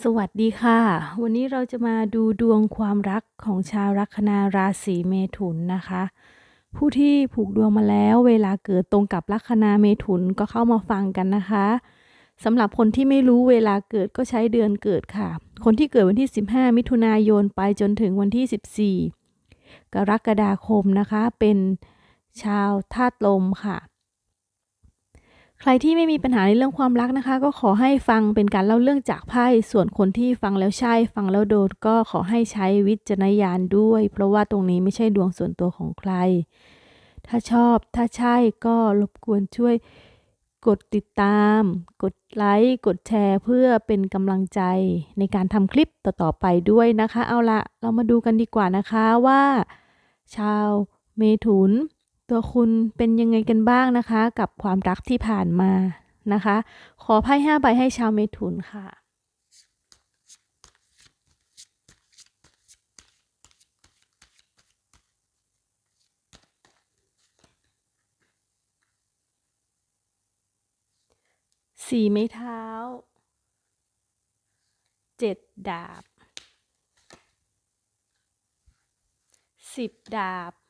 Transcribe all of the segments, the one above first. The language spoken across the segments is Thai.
สวัสดีค่ะ วันนี้เราจะมาดูดวงความรักของชาวลัคนาราศีเมถุนนะคะ ผู้ที่ผูกดวงมาแล้วเวลาเกิดตรงกับลัคนาเมถุนก็เข้ามาฟังกันนะคะสำหรับคนที่ไม่รู้เวลาเกิดก็ใช้เดือนเกิดค่ะ คนที่เกิดวันที่ 15 มิถุนายนไปจนถึงวันที่ 14 กรกฎาคมนะคะ เป็นชาวธาตุลมค่ะ ใครที่ไม่มีปัญหาในเรื่องความรักนะคะ ก็ขอให้ฟังเป็นการเล่าเรื่องจากไพ่ส่วนคนที่ฟังแล้วใช่ ฟังแล้วโดนก็ขอให้ใช้วิจารณญาณด้วย เพราะว่าตรงนี้ไม่ใช่ดวงส่วนตัวของใคร ถ้าชอบถ้าใช่ก็รบกวนช่วยกดติดตาม กดไลค์ กดแชร์ เพื่อเป็นกำลังใจในการทำคลิปต่อๆไปด้วยนะคะ เอาละเรามาดูกันดีกว่านะคะว่า ชาวเมถุน ตัวคุณเป็นยังไงกันบ้างนะคะ กับความรักที่ผ่านมานะคะ ขอไพ่ห้าใบให้ชาวเมถุนค่ะสี่ไม้เท้าเจ็ดดาบสิบดาบ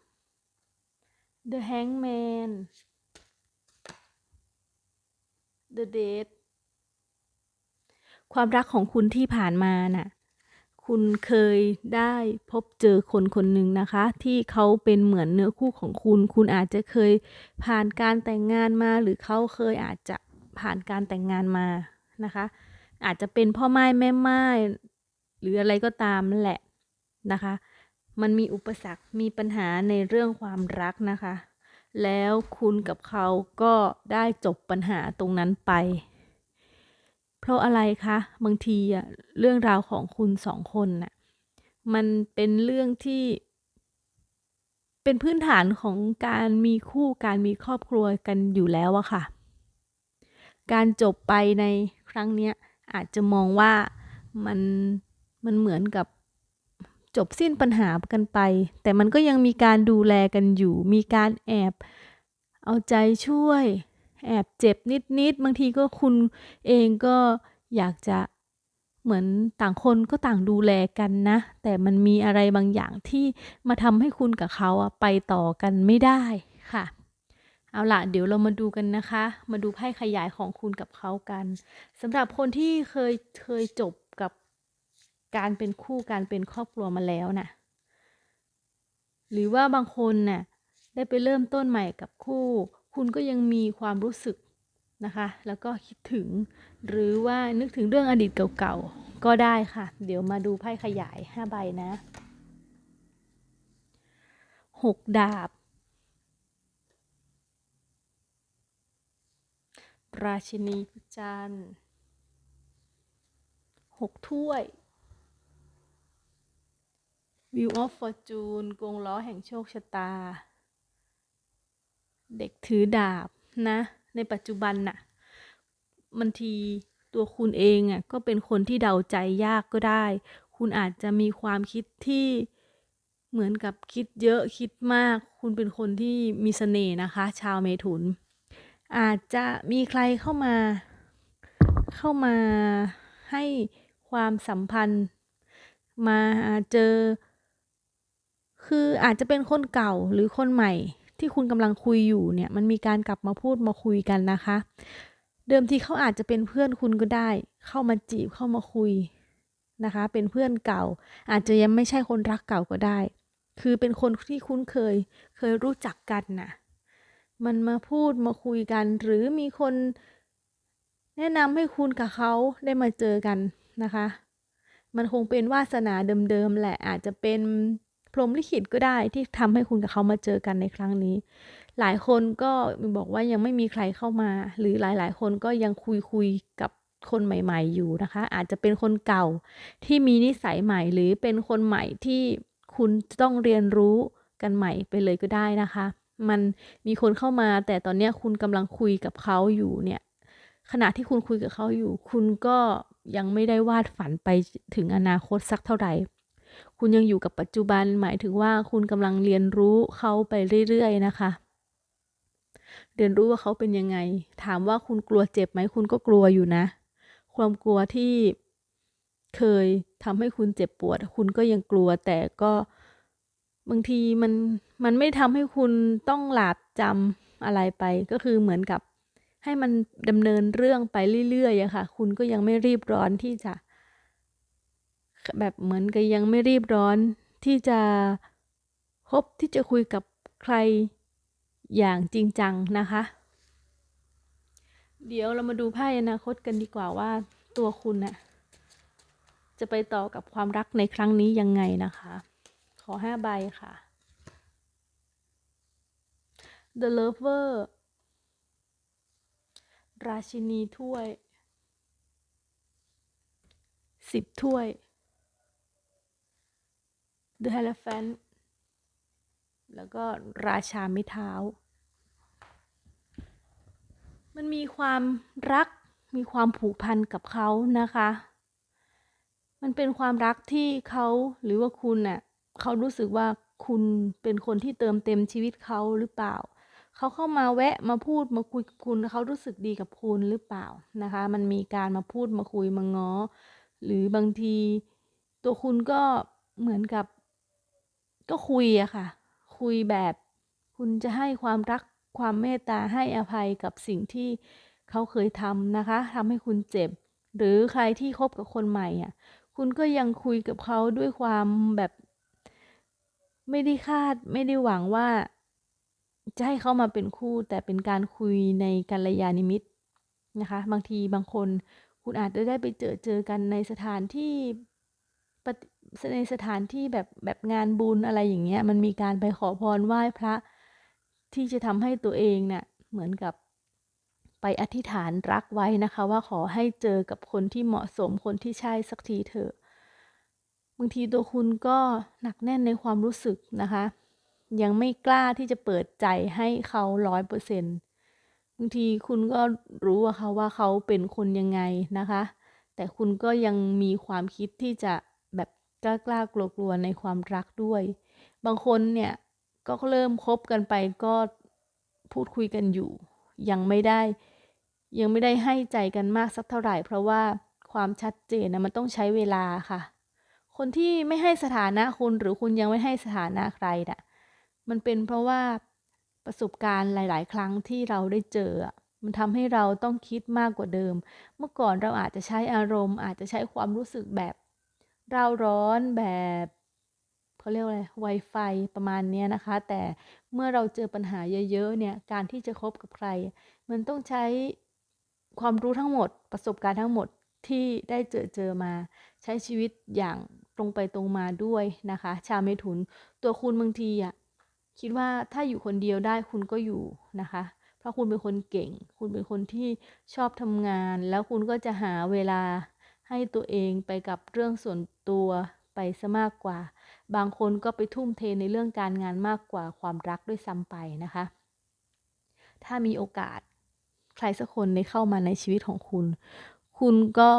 The Hangman The Dead ความรักของคุณที่ผ่านมาน่ะ คุณเคยได้พบเจอคนคนหนึ่งนะคะ ที่เขาเป็นเหมือนเนื้อคู่ของคุณ คุณอาจจะเคยผ่านการแต่งงานมา หรือเขาเคยอาจจะผ่านการแต่งงานมานะคะ อาจจะเป็นพ่อไม้แม่ไม้หรืออะไรก็ตามนั่นแหละนะคะ มันมีอุปสรรค มีปัญหาในเรื่องความรักนะคะ แล้วคุณกับเขาก็ได้จบปัญหาตรงนั้นไป เพราะอะไรคะ บางทีอะเรื่องราวของคุณสองคนน่ะ มันเป็นเรื่องที่ เป็นพื้นฐานของการมีคู่ การมีครอบครัวกันอยู่แล้วอะค่ะ การจบไปในครั้งเนี้ยอาจจะมองว่ามันมันเหมือนกับ จบสิ้นปัญหากันไป แต่มันก็ยังมีการดูแลกันอยู่ มีการแอบ เอาใจช่วย แอบเจ็บนิดๆ บางทีก็คุณเองก็อยากจะเหมือนต่างคนก็ต่างดูแลกันนะ แต่มันมีอะไรบางอย่างที่มาทำให้คุณกับเขาอะไปต่อกันไม่ได้ค่ะ เอาล่ะเดี๋ยวเรามาดูกันนะคะ มาดูไพ่ขยายของคุณกับเขากันสำหรับคนที่เคยเคยจบ การเป็นคู่การเป็นครอบครัวมาแล้วน่ะ หรือว่าบางคนน่ะได้ไปเริ่มต้นใหม่กับคู่ คุณก็ยังมีความรู้สึกนะคะ แล้วก็คิดถึง หรือว่านึกถึงเรื่องอดีตเก่าๆ ก็ได้ค่ะ เดี๋ยวมาดูไพ่ขยายห้าใบนะหกดาบ ราชินีพระจันทร์หกถ้วย View of Fortune กงล้อแห่งโชคชะตา เด็กถือดาบนะ ในปัจจุบันน่ะบางทีตัวคุณเองอะก็เป็นคนที่เดาใจยากก็ได้ คุณอาจจะมีความคิดที่เหมือนกับคิดเยอะคิดมาก คุณเป็นคนที่มีเสน่ห์นะคะ ชาวเมถุน อาจจะมีใครเข้ามา เข้ามาให้ความสัมพันธ์ มาเจอ คืออาจจะเป็นคนเก่าหรือคนใหม่ที่คุณกำลังคุยอยู่เนี่ยมันมีการกลับมาพูดมาคุยกันนะคะ เดิมทีเขาอาจจะเป็นเพื่อนคุณก็ได้ เข้ามาจีบเข้ามาคุยนะคะ เป็นเพื่อนเก่า อาจจะยังไม่ใช่คนรักเก่าก็ได้ คือเป็นคนที่คุ้นเคยเคยรู้จักกันน่ะมันมาพูดมาคุยกัน หรือมีคนแนะนำให้คุณกับเขาได้มาเจอกันนะคะ มันคงเป็นวาสนาเดิมๆแหละอาจจะเป็น พรหมลิขิตก็ได้ที่ทำให้คุณกับเขามาเจอกันในครั้งนี้ หลายคนก็บอกว่ายังไม่มีใครเข้ามา หรือหลายๆ คนก็ยังคุยคุยกับคนใหม่ ๆ อยู่นะคะ อาจจะเป็นคนเก่าที่มีนิสัยใหม่ หรือเป็นคนใหม่ที่คุณจะต้องเรียนรู้กันใหม่ไปเลยก็ได้นะคะ มันมีคนเข้ามา แต่ตอนนี้คุณกำลังคุยกับเขาอยู่เนี่ย ขณะที่คุณคุยกับเขาอยู่ คุณก็ยังไม่ได้วาดฝันไปถึงอนาคตสักเท่าไหร่ คุณยังอยู่กับปัจจุบัน หมายถึงว่าคุณกำลังเรียนรู้เขาไปเรื่อยๆนะคะ เรียนรู้ว่าเขาเป็นยังไง ถามว่าคุณกลัวเจ็บไหมคุณก็กลัวอยู่นะ ความกลัวที่เคยทำให้คุณเจ็บปวด คุณก็ยังกลัวแต่ก็บางทีมันมันไม่ทำให้คุณต้องหลาบจำอะไรไป ก็คือเหมือนกับให้มันดำเนินเรื่องไปเรื่อยๆอะค่ะ คุณก็ยังไม่รีบร้อนที่จะ แบบเหมือนกับยังไม่รีบร้อนที่จะคบที่จะคุยกับใครอย่างจริงจังนะคะ เดี๋ยวเรามาดูไพ่อนาคตกันดีกว่าว่าตัวคุณน่ะจะไปต่อกับความรักในครั้งนี้ยังไงนะคะ ขอห้าใบค่ะ The Lover ราชินีถ้วยสิบถ้วย The Hierophant แล้วก็ราชาไม้เท้า มันมีความรักมีความผูกพันกับเขานะคะ มันเป็นความรักที่เขาหรือว่าคุณน่ะเขารู้สึกว่าคุณเป็นคนที่เติมเต็มชีวิตเขาหรือเปล่า เขาเข้ามาแวะมาพูดมาคุยกับคุณเขารู้สึกดีกับคุณหรือเปล่านะคะ มันมีการมาพูดมาคุยมาง้อ หรือบางทีตัวคุณก็เหมือนกับ ก็คุยอะค่ะ คุยแบบคุณจะให้ความรักความเมตตาให้อภัยกับสิ่งที่เขาเคยทำนะคะทำให้คุณเจ็บ หรือใครที่คบกับคนใหม่อะ คุณก็ยังคุยกับเขาด้วยความแบบ ไม่ได้คาด ไม่ได้หวังว่า จะให้เขามาเป็นคู่ แต่เป็นการคุยในกัลยาณมิตรนะคะ บางทีบางคนคุณอาจจะได้ไปเจอเจอกันในสถานที่ปฏิ ในสถานที่แบบแบบงานบุญอะไรอย่างเงี้ย มันมีการไปขอพรไหว้พระ ที่จะทำให้ตัวเองเนี่ยเหมือนกับไปอธิษฐานรักไว้นะคะ ว่าขอให้เจอกับคนที่เหมาะสมคนที่ใช่สักทีเถอะบางทีตัวคุณก็หนักแน่นในความรู้สึกนะคะ ยังไม่กล้าที่จะเปิดใจให้เขาร้อยเปอร์เซ็นต์บางทีคุณก็รู้อะค่ะว่าเขาเป็นคนยังไงนะคะ แต่คุณก็ยังมีความคิดที่จะ กล้ากล้ากลัวกลัวในความรักด้วย บางคนเนี่ยก็เริ่มคบกันไปก็พูดคุยกันอยู่ ยังไม่ได้ ยังไม่ได้ให้ใจกันมากสักเท่าไหร่ เพราะว่าความชัดเจนนะมันต้องใช้เวลาค่ะ คนที่ไม่ให้สถานะคุณหรือคุณยังไม่ให้สถานะใครน่ะมันเป็นเพราะว่าประสบการณ์หลาย ๆ ครั้งที่เราได้เจอ มันทำให้เราต้องคิดมากกว่าเดิม เมื่อก่อนเราอาจจะใช้อารมณ์ อาจจะใช้ความรู้สึกแบบ เราร้อนแบบเขาเรียกว่าอะไร Wi-Fi ประมาณนี้นะคะ แต่เมื่อเราเจอปัญหาเยอะๆเนี่ยการที่จะคบกับใคร มันต้องใช้ความรู้ทั้งหมดประสบการณ์ทั้งหมดที่ได้เจอเจอมา ใช้ชีวิตอย่างตรงไปตรงมาด้วยนะคะ ชาวเมถุนตัวคุณบางทีอะคิดว่าถ้าอยู่คนเดียวได้คุณก็อยู่นะคะ เพราะคุณเป็นคนเก่ง คุณเป็นคนที่ชอบทำงาน แล้วคุณก็จะหาเวลา ให้ตัวเองไปกับเรื่องส่วนตัวไปซะมากกว่า บางคนก็ไปทุ่มเทในเรื่องการงานมากกว่าความรักด้วยซ้ำไปนะคะ ถ้ามีโอกาสใครสักคนได้เข้ามาในชีวิตของคุณ คุณก็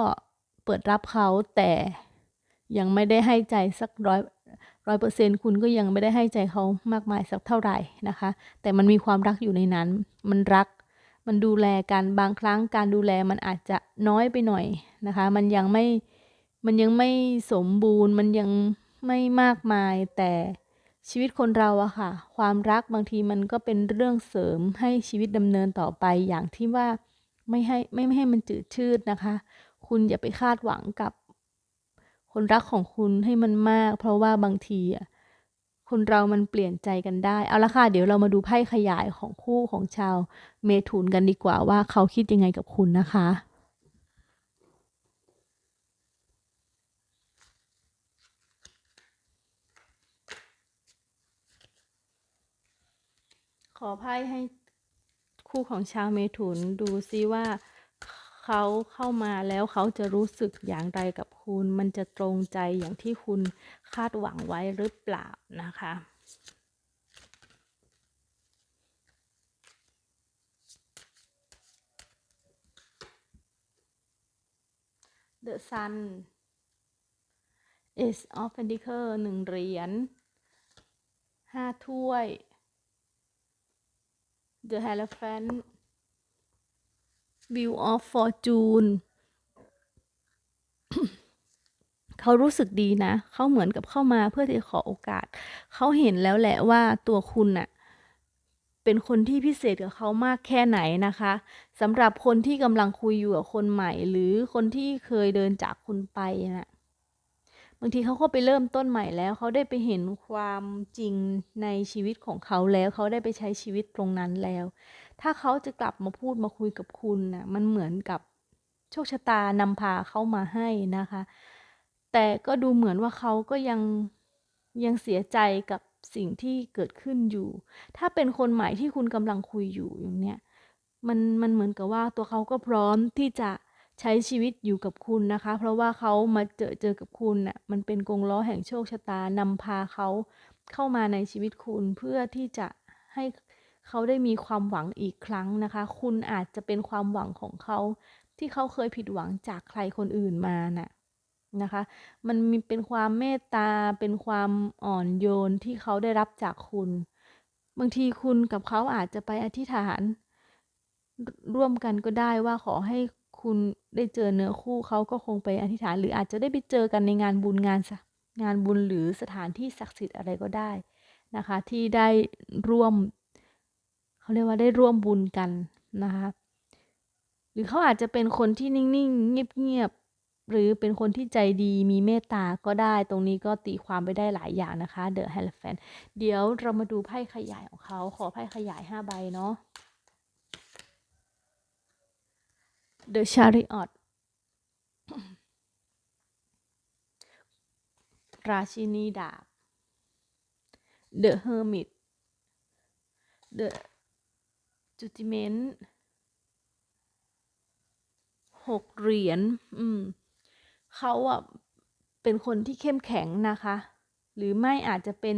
เปิดรับเขาแต่ยังไม่ได้ให้ใจสักร้อยร้อยเปอร์เซ็นคุณก็ยังไม่ได้ให้ใจเขามากมายสักเท่าไหร่นะคะ แต่มันมีความรักอยู่ในนั้น มันรัก มันดูแลกันบางครั้งการดูแลมันอาจจะน้อยไปหน่อยนะคะ มันยังไม่มันยังไม่สมบูรณ์ มันยังไม่มากมายแต่ชีวิตคนเราอะค่ะ ความรักบางทีมันก็เป็นเรื่องเสริมให้ชีวิตดำเนินต่อไปอย่างที่ว่าไม่ให้ไม่ไม่ให้มันจืดชืดนะคะ คุณอย่าไปคาดหวังกับคนรักของคุณให้มันมาก เพราะว่าบางทีอะ คนเรามันเปลี่ยนใจกันได้ เอาละค่ะ เดี๋ยวเรามาดูไพ่ขยายของคู่ของชาวเมถุนกันดีกว่าว่าเขาคิดยังไงกับคุณนะคะขอไพ่ให้คู่ของชาวเมถุนดูซิว่า เขาเข้ามาแล้วเขาจะรู้สึกอย่างไรกับคุณ มันจะตรงใจอย่างที่คุณคาดหวังไว้หรือเปล่านะคะ The Sun is of Pentacle หนึ่งเหรียญห้าถ้วย The Hierophant Wheel of Fortune เขารู้สึกดีนะ เขาเหมือนกับเข้ามาเพื่อที่จะขอโอกาส เขาเห็นแล้วแหละว่าตัวคุณน่ะ เป็นคนที่พิเศษกับเขามากแค่ไหนนะคะสำหรับคนที่กำลังคุยอยู่กับคนใหม่ หรือคนที่เคยเดินจากคุณไปนะบางทีเขาก็ไปเริ่มต้นใหม่แล้วเขาได้ไปเห็นความจริงในชีวิตของเขาแล้วเขาได้ไปใช้ชีวิตตรงนั้นแล้ว ถ้าเขาจะกลับมาพูดมาคุยกับคุณนะ่ะมันเหมือนกับโชคชะตานำพาเขามาให้นะคะ แต่ก็ดูเหมือนว่าเขาก็ยังยังเสียใจกับสิ่งที่เกิดขึ้นอยู่ ถ้าเป็นคนใหม่ที่คุณกำลังคุยอยู่อย่างเนี้ยมันมันเหมือนกับว่าตัวเขาก็พร้อมที่จะใช้ชีวิตอยู่กับคุณนะคะ เพราะว่าเขามาเจอเจอกับคุณน่ะมันเป็นกงล้อแห่งโชคชะตานำพาเขาเข้ามาในชีวิตคุณเพื่อที่จะให้ เขาได้มีความหวังอีกครั้งนะคะ คุณอาจจะเป็นความหวังของเขา ที่เขาเคยผิดหวังจากใครคนอื่นมาน่ะนะคะ มันมีเป็นความเมตตา เป็นความอ่อนโยนที่เขาได้รับจากคุณ บางทีคุณกับเขาอาจจะไปอธิษฐาน ร่วมกันก็ได้ว่าขอให้คุณได้เจอเนื้อคู่เขาก็คงไปอธิษฐาน หรืออาจจะได้ไปเจอกันในงานบุญงานงานบุญหรือสถานที่ศักดิ์สิทธิ์อะไรก็ได้นะคะ ที่ได้ร่วม เขาเรียกว่าได้ร่วมบุญกันนะคะหรือเขาอาจจะเป็นคนที่นิ่งๆ เงียบๆ หรือเป็นคนที่ใจดีมีเมตตาก็ได้ ตรงนี้ก็ตีความไปได้หลายอย่างนะคะเดอะแฮลแฟนเดี๋ยวเรามาดูไพ่ขยายของเขาขอไพ่ขยาย 5 ใบเนาะ The Chariot ราชินีดาบ The Hermit The Judgment หกเหรียญ อืม เขาอะ เป็นคนที่เข้มแข็งนะคะ หรือไม่อาจจะเป็น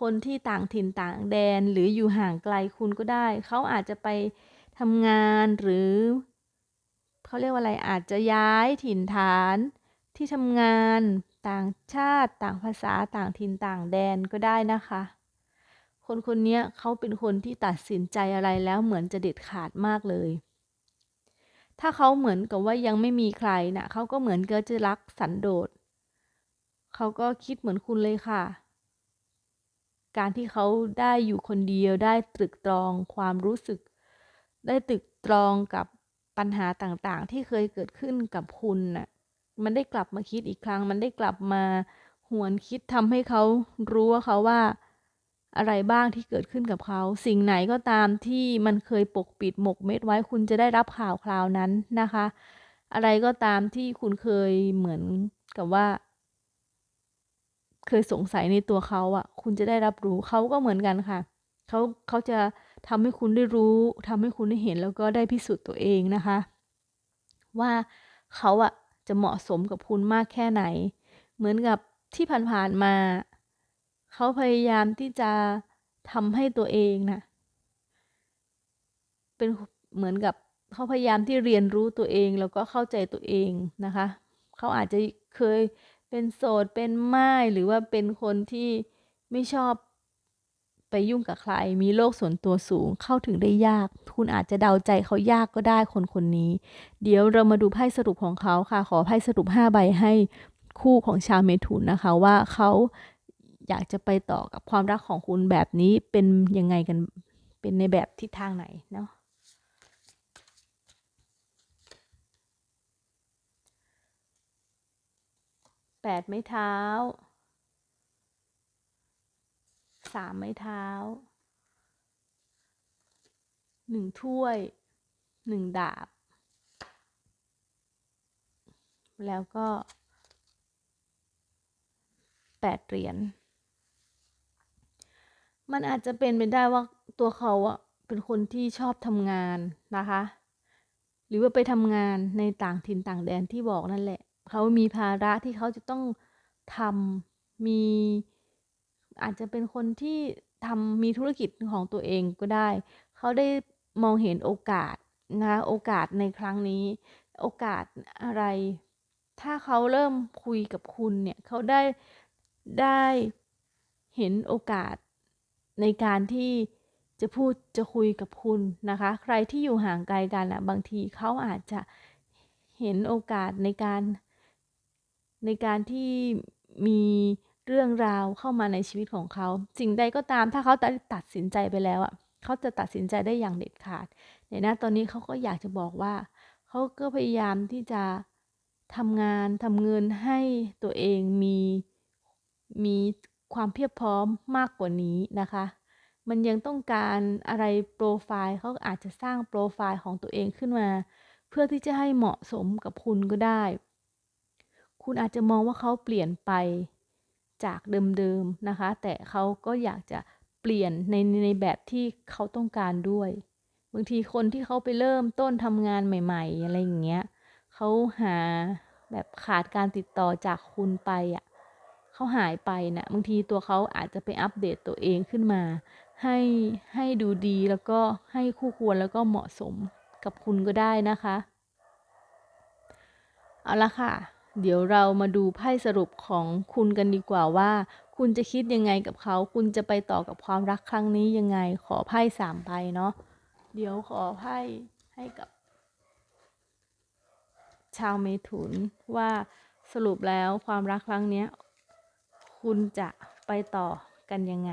คนที่ต่างถิ่นต่างแดน หรืออยู่ห่างไกลคุณก็ได้ เขาอาจจะไปทำงานหรือ เขาเรียกว่าอะไร อาจจะย้ายถิ่นฐานที่ทำงาน ต่างชาติ ต่างภาษา ต่างถิ่นต่างแดนก็ได้นะคะ คนคนนี้เขาเป็นคนที่ตัดสินใจอะไรแล้วเหมือนจะเด็ดขาดมากเลย ถ้าเขาเหมือนกับว่ายังไม่มีใครนะ่ะเขาก็เหมือนก็จะรักสันโดษเขาก็คิดเหมือนคุณเลยค่ะ การที่เขาได้อยู่คนเดียวได้ตรึกตรองความรู้สึก ได้ตรึกตรองกับปัญหาต่างๆ ที่เคยเกิดขึ้นกับคุณน่ะ มันได้กลับมาคิดอีกครั้ง มันได้กลับมาหวนคิดทำให้เขารู้ว่าเขาว่า อะไรบ้างที่เกิดขึ้นกับเขา สิ่งไหนก็ตามที่มันเคยปกปิดหมกเม็ดไว้คุณจะได้รับข่าวคราวนั้นนะคะ อะไรก็ตามที่คุณเคยเหมือนกับว่า เคยสงสัยในตัวเขาอะ่ะ คุณจะได้รับรู้เขาก็เหมือนกันค่ะเขาเขาจะทำให้คุณได้รู้ทำให้คุณได้เห็นแล้วก็ได้พิสูจน์ตัวเองนะคะ ว่าเขาอะจะเหมาะสมกับคุณมากแค่ไหน เหมือนกับที่ผ่านๆมา เขาพยายามที่จะทำให้ตัวเองนะเป็นเหมือนกับเขาพยายามที่เรียนรู้ตัวเองแล้วก็เข้าใจตัวเองนะคะ เขาอาจจะเคยเป็นโสดเป็นไม้หรือว่าเป็นคนที่ไม่ชอบไปยุ่งกับใคร มีโลกส่วนตัวสูงเข้าถึงได้ยาก คุณอาจจะเดาใจเขายากก็ได้คนคนนี้ เดี๋ยวเรามาดูไพ่สรุปของเขาค่ะ ขอไพ่สรุป 5 ใบให้คู่ของชาวเมถุนนะคะว่าเขา อยากจะไปต่อกับความรักของคุณแบบนี้เป็นยังไงกันเป็นในแบบทิศทางไหนเนาะแปดไม้เท้าสามไม้เท้าหนึ่งถ้วยหนึ่งดาบ แล้วก็แปดเหรียญ มันอาจจะเป็นไปได้ว่าตัวเขาอะเป็นคนที่ชอบทำงานนะคะ หรือว่าไปทำงานในต่างถิ่นต่างแดนที่บอกนั่นแหละ เขามีภาระที่เขาจะต้องทำมีอาจจะเป็นคนที่ทำมีธุรกิจของตัวเองก็ได้ เขาได้มองเห็นโอกาสนะคะโอกาสในครั้งนี้ โอกาสอะไร ถ้าเขาเริ่มคุยกับคุณเนี่ย เขาได้ได้เห็นโอกาส ในการที่จะพูดจะคุยกับคุณนะคะ ใครที่อยู่ห่างไกลกันอะบางทีเขาอาจจะเห็นโอกาสในการ ในการที่มีเรื่องราวเข้ามาในชีวิตของเขาสิ่งใดก็ตามถ้าเขาตัดสินใจไปแล้วอะเขาจะตัดสินใจได้อย่างเด็ดขาดในหน้าตอนนี้เขาก็อยากจะบอกว่าเขาก็พยายามที่จะทำงานทำเงินให้ตัวเองมีมี ความเพียบพร้อมมากกว่านี้นะคะ มันยังต้องการอะไรโปรไฟล์เขาอาจจะสร้างโปรไฟล์ของตัวเองขึ้นมา เพื่อที่จะให้เหมาะสมกับคุณก็ได้ คุณอาจจะมองว่าเขาเปลี่ยนไปจากเดิมๆนะคะ แต่เขาก็อยากจะเปลี่ยนในในแบบที่เขาต้องการด้วย บางทีคนที่เขาไปเริ่มต้นทำงานใหม่ ๆ อะไรอย่างเงี้ยเขาหาแบบขาดการติดต่อจากคุณไปอะ่ะ เขาหายไปนะ่ะบางทีตัวเขาอาจจะไปอัปเดตตัวเองขึ้นมา ให้ให้ดูดีแล้วก็ให้คู่ควรแล้วก็เหมาะสมกับคุณก็ได้นะคะ เอาละค่ะ เดี๋ยวเรามาดูไพ่สรุปของคุณกันดีกว่าว่า คุณจะคิดยังไงกับเขา คุณจะไปต่อกับความรักครั้งนี้ยังไง ขอไพ่สามใบเนาะเดี๋ยวขอไพ่ให้กับ ชาวเมถุนว่าสรุปแล้วความรักครั้งนี้ คุณจะไปต่อกันยังไง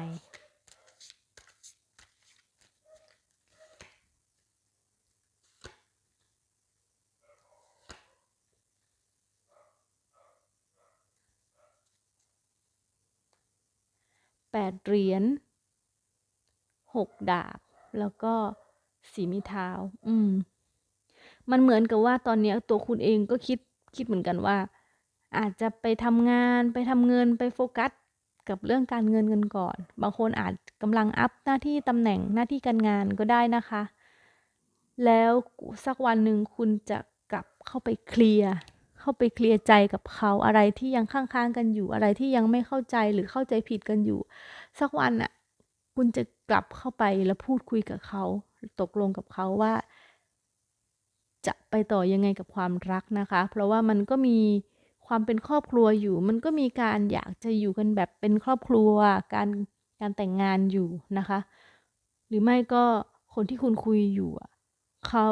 แปดเหรียญหกดาบ แล้วก็สีมีเท้า อืม มันเหมือนกับว่าตอนนี้ตัวคุณเองก็คิดคิดเหมือนกันว่า อาจจะไปทำงานไปทำเงินไปโฟกัสกับเรื่องการเงินกันก่อน บางคนอาจกำลังอัพหน้าที่ตำแหน่งหน้าที่การงานก็ได้นะคะ แล้วสักวันหนึ่งคุณจะกลับเข้าไปเคลียร์เข้าไปเคลียร์ใจกับเขาอะไรที่ยังค้างๆกันอยู่อะไรที่ยังไม่เข้าใจหรือเข้าใจผิดกันอยู่ สักวันอะคุณจะกลับเข้าไปแล้วพูดคุยกับเขา ตกลงกับเขาว่า จะไปต่อยังไงกับความรักนะคะ เพราะว่ามันก็มี ความเป็นครอบครัวอยู่ มันก็มีการอยากจะอยู่กันแบบเป็นครอบครัว การการแต่งงานอยู่นะคะ หรือไม่ก็คนที่คุณคุยอยู่เขา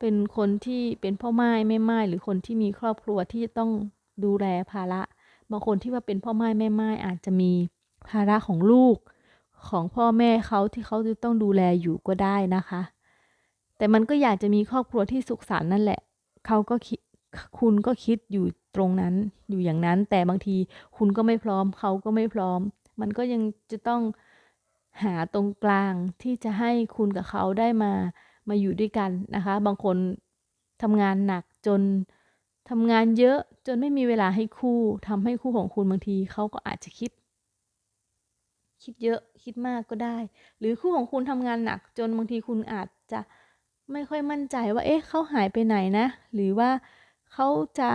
เป็นคนที่เป็นพ่อไม้แม่ไม้หรือคนที่มีครอบครัวที่จะต้องดูแลภาระ บางคนที่ว่าเป็นพ่อไม้แม่ไม้อาจจะมีภาระของลูกของพ่อแม่เขาที่เขาจะต้องดูแลอยู่ก็ได้นะคะ แต่มันก็อยากจะมีครอบครัวที่สุขสันต์นั่นแหละ เขาก็คิดคุณก็คิดอยู่ ตรงนั้นอยู่อย่างนั้น แต่บางทีคุณก็ไม่พร้อมเขาก็ไม่พร้อม มันก็ยังจะต้องหาตรงกลางที่จะให้คุณกับเขาได้มามาอยู่ด้วยกันนะคะ บางคนทำงานหนักจนทำงานเยอะจนไม่มีเวลาให้คู่ทำให้คู่ของคุณบางทีเขาก็อาจจะคิด คิดเยอะคิดมากก็ได้ หรือคู่ของคุณทำงานหนัก จนบางทีคุณอาจจะไม่ค่อยมั่นใจว่า เอ๊ะเขาหายไปไหนนะ หรือว่าเขาจะ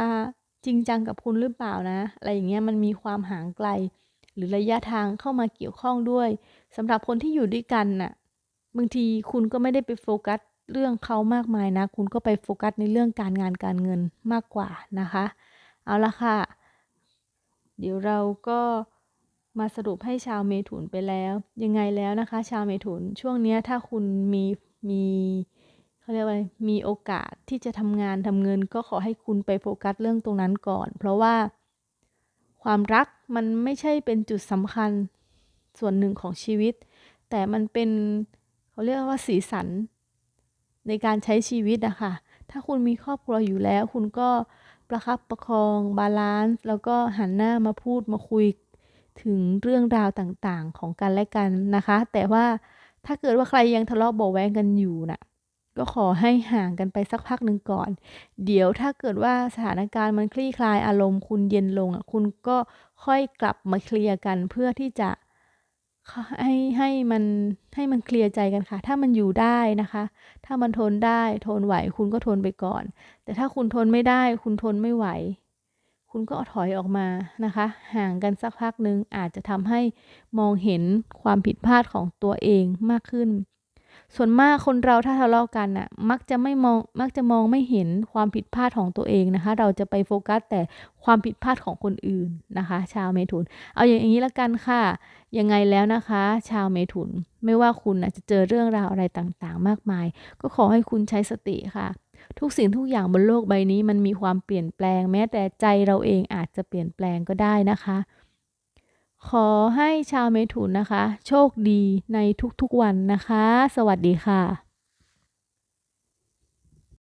จริงจังกับคุณหรือเปล่านะ อะไรอย่างเงี้ยมันมีความห่างไกล หรือระยะทางเข้ามาเกี่ยวข้องด้วยสำหรับคนที่อยู่ด้วยกันน่ะบางทีคุณก็ไม่ได้ไปโฟกัสเรื่องเขามากมายนะ คุณก็ไปโฟกัสในเรื่องการงานการเงินมากกว่านะคะ เอาละค่ะ เดี๋ยวเราก็มาสรุปให้ชาวเมถุนไปแล้ว ยังไงแล้วนะคะ ชาวเมถุนช่วงนี้ถ้าคุณมีมี เขาเรียกว่ามีโอกาสที่จะทำงานทำเงิน ก็ขอให้คุณไปโฟกัสเรื่องตรงนั้นก่อน เพราะว่าความรักมันไม่ใช่เป็นจุดสำคัญส่วนหนึ่งของชีวิต แต่มันเป็นเขาเรียกว่าสีสันในการใช้ชีวิตอะคะถ้าคุณมีครอบครัวอยู่แล้ว คุณก็ประคับประคองบาลานซ์แล้วก็หันหน้ามาพูดมาคุยถึงเรื่องราวต่างๆของกันและกันนะคะ แต่ว่าถ้าเกิดว่าใครยังทะเลาะเบาแวงกันอยู่นะ่ะ ก็ขอให้ห่างกันไปสักพักหนึ่งก่อน เดี๋ยวถ้าเกิดว่าสถานการณ์มันคลี่คลายอารมณ์คุณเย็นลงอะคุณก็ค่อยกลับมาเคลียร์กันเพื่อที่จะให้ให้มันให้มันเคลียร์ใจกันค่ะ ถ้ามันอยู่ได้นะคะ ถ้ามันทนได้ทนไหว คุณก็ทนไปก่อน แต่ถ้าคุณทนไม่ได้ คุณทนไม่ไหว คุณก็ถอยออกมานะคะ ห่างกันสักพักหนึ่งอาจจะทำให้มองเห็นความผิดพลาดของตัวเองมากขึ้น ส่วนมากคนเราถ้าทะเลาะกันน่ะมักจะไม่มองมักจะมองไม่เห็นความผิดพลาดของตัวเองนะคะ เราจะไปโฟกัสแต่ความผิดพลาดของคนอื่นนะคะ ชาวเมถุน เอาอย่างนี้ละกันค่ะ ยังไงแล้วนะคะ ชาวเมถุน ไม่ว่าคุณจะเจอเรื่องราวอะไรต่างๆ มากมาย ก็ขอให้คุณใช้สติค่ะ ทุกสิ่งทุกอย่างบนโลกใบนี้มันมีความเปลี่ยนแปลง แม้แต่ใจเราเองอาจจะเปลี่ยนแปลงก็ได้นะคะ ขอให้ชาวเมถุนนะคะ โชคดีในทุกๆวันนะคะ สวัสดีค่ะ